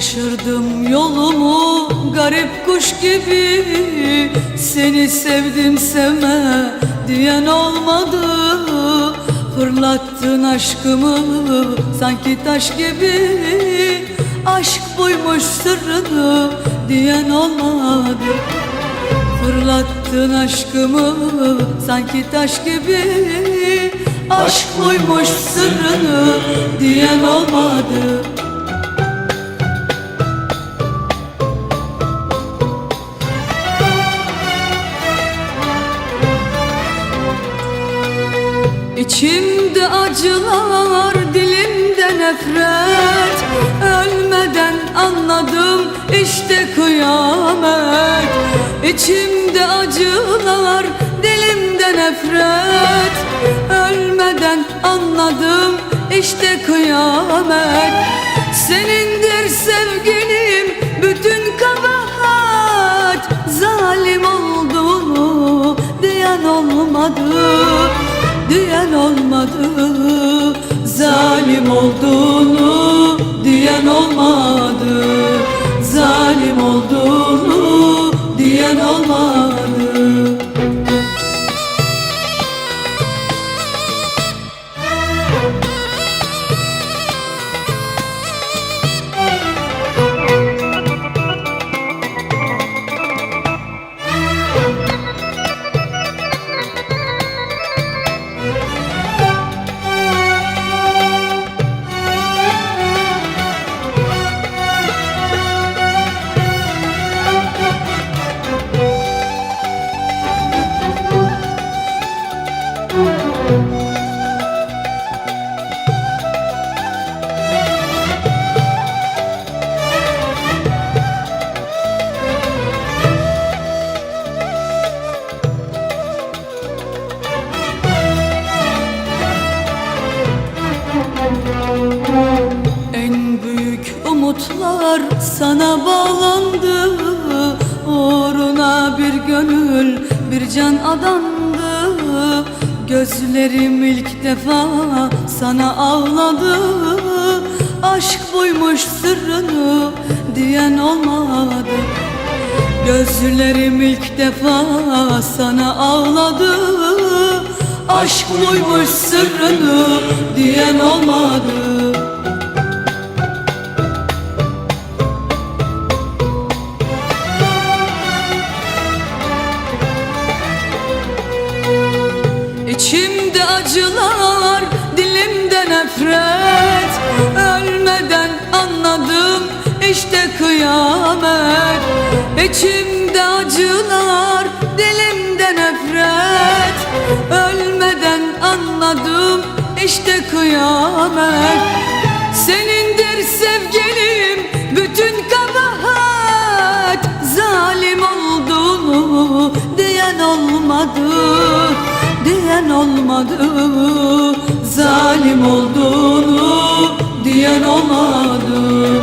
Şaşırdım yolumu garip kuş gibi. Seni sevdim sevme diyen olmadı. Fırlattın aşkımı sanki taş gibi. Aşk buymuş sırrını diyen olmadı. Fırlattın aşkımı sanki taş gibi. Aşk buymuş sırrını diyen olmadı İçimde acılar, dilimde nefret. Ölmeden anladım işte kıyamet. İçimde acılar, dilimde nefret. Ölmeden anladım işte kıyamet. Senindir sevgilim bütün kabahat. Zalim olduğunu diyen olmadı diyen olmadı. Zalim olduğunu umutlar sana bağlandı. Uğruna bir gönül bir can adandı Gözlerim ilk defa sana ağladı. Aşk buymuş sırrını diyen olmadı. Gözlerim ilk defa sana ağladı. Aşk buymuş sırrını diyen olmadı İçimde acılar, dilimde nefret. Ölmeden anladım işte kıyamet. İçimde acılar, dilimde nefret. Ölmeden anladım işte kıyamet. Senindir sevgilim bütün kabahat. Zalim olduğunu diyen olmadı diyen olmadı Zalim olduğunu diyen olmadı.